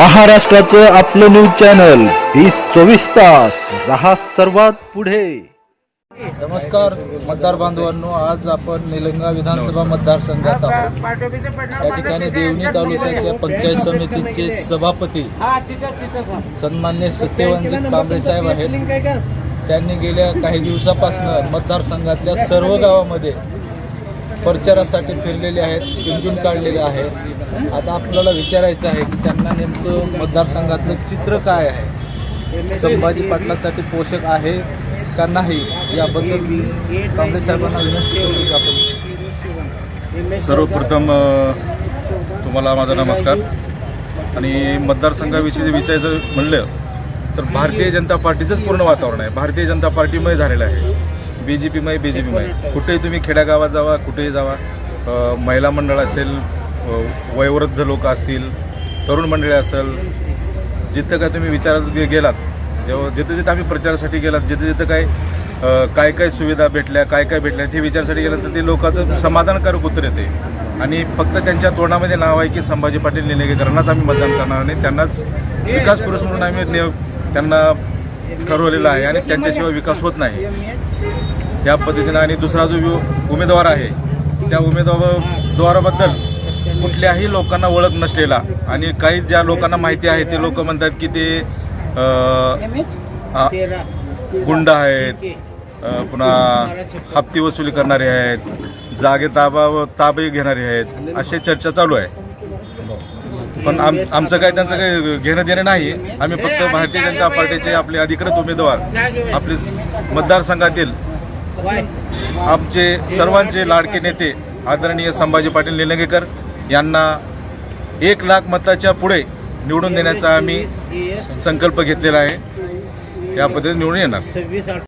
महाराष्ट्राचं आपलं news channel ही चोवीस तास. रहा सर्वात पुढे. नमस्कार मतदार बांधवांनो. आज आपण निलंगा विधानसभा मतदारसंघात आहोत. या ठिकाणी देवणी तालुक्याच्या पंचायत समितीचे सभापती सन्मान्य सत्यवंजित कांबळे साहेब आहेत. त्यांनी गेल्या काही दिवसापासून मतदारसंघातल्या सर्व गावामध्ये प्रचारासाठी फिरलेले आहेत पिंजून काढलेले आहे आता आपल्याला विचारायचं आहे की त्यांना नेमकं मतदारसंघातलं चित्र काय आहे? संभाजी पाटलासाठी पोषक आहे का नाही? याबद्दल काँग्रेस साहेबांना विनंती करू आपण सर्वप्रथम तुम्हाला माझा नमस्कार. आणि मतदारसंघाविषयी जे विचारायचं म्हणलं तर भारतीय जनता पार्टीचंच पूर्ण वातावरण आहे. भारतीय जनता पार्टीमध्ये झालेलं आहे. बी जे पीमय बी जे कुठेही तुम्ही खेड्यागावात जावा कुठेही जावा महिला मंडळ असेल वयोवृद्ध लोक असतील तरुण मंडळी असेल जिथं काय तुम्ही विचारात गेलात जेव्हा जिथं जिथं आम्ही प्रचारासाठी गेलात जिथं जिथं काय काय काय सुविधा भेटल्या काय काय भेटल्या ते विचारासाठी गेलं तर ते लोकांचं समाधानकारक उत्तर येते. आणि फक्त त्यांच्या तोंडामध्ये नाव आहे की संभाजी पाटील निलंगेकरांनाच आम्ही मतदान करणार आणि त्यांनाच विकास पुरुष म्हणून आम्ही त्यांना ठरवलेलं आहे आणि त्यांच्याशिवाय विकास होत नाही. या पद्धतीनं आणि दुसरा जो वि- उमेदवार आहे त्या उमेदवाराबद्दल कुठल्याही लोकांना ओळख नसलेला आणि काही ज्या लोकांना माहिती आहे ते लोक म्हणतात की ते गुंड आहेत पुन्हा हप्ती वसुली करणारे आहेत जागे ताबा ताबे घेणारे आहेत अशी चर्चा चालू आहे. पण आम आमचं काय त्यांचं काही घेणं देणं नाही. आम्ही फक्त भारतीय जनता पार्टीचे आपले अधिकृत उमेदवार आपले मतदारसंघातील आमचे सर्वांचे लाडके नेते आदरणीय संभाजी पाटील निलंगेकर यांना एक लाख मताच्या पुढे निवडून देण्याचा आम्ही संकल्प घेतलेला आहे. या पद्धतीने निवडून येणार.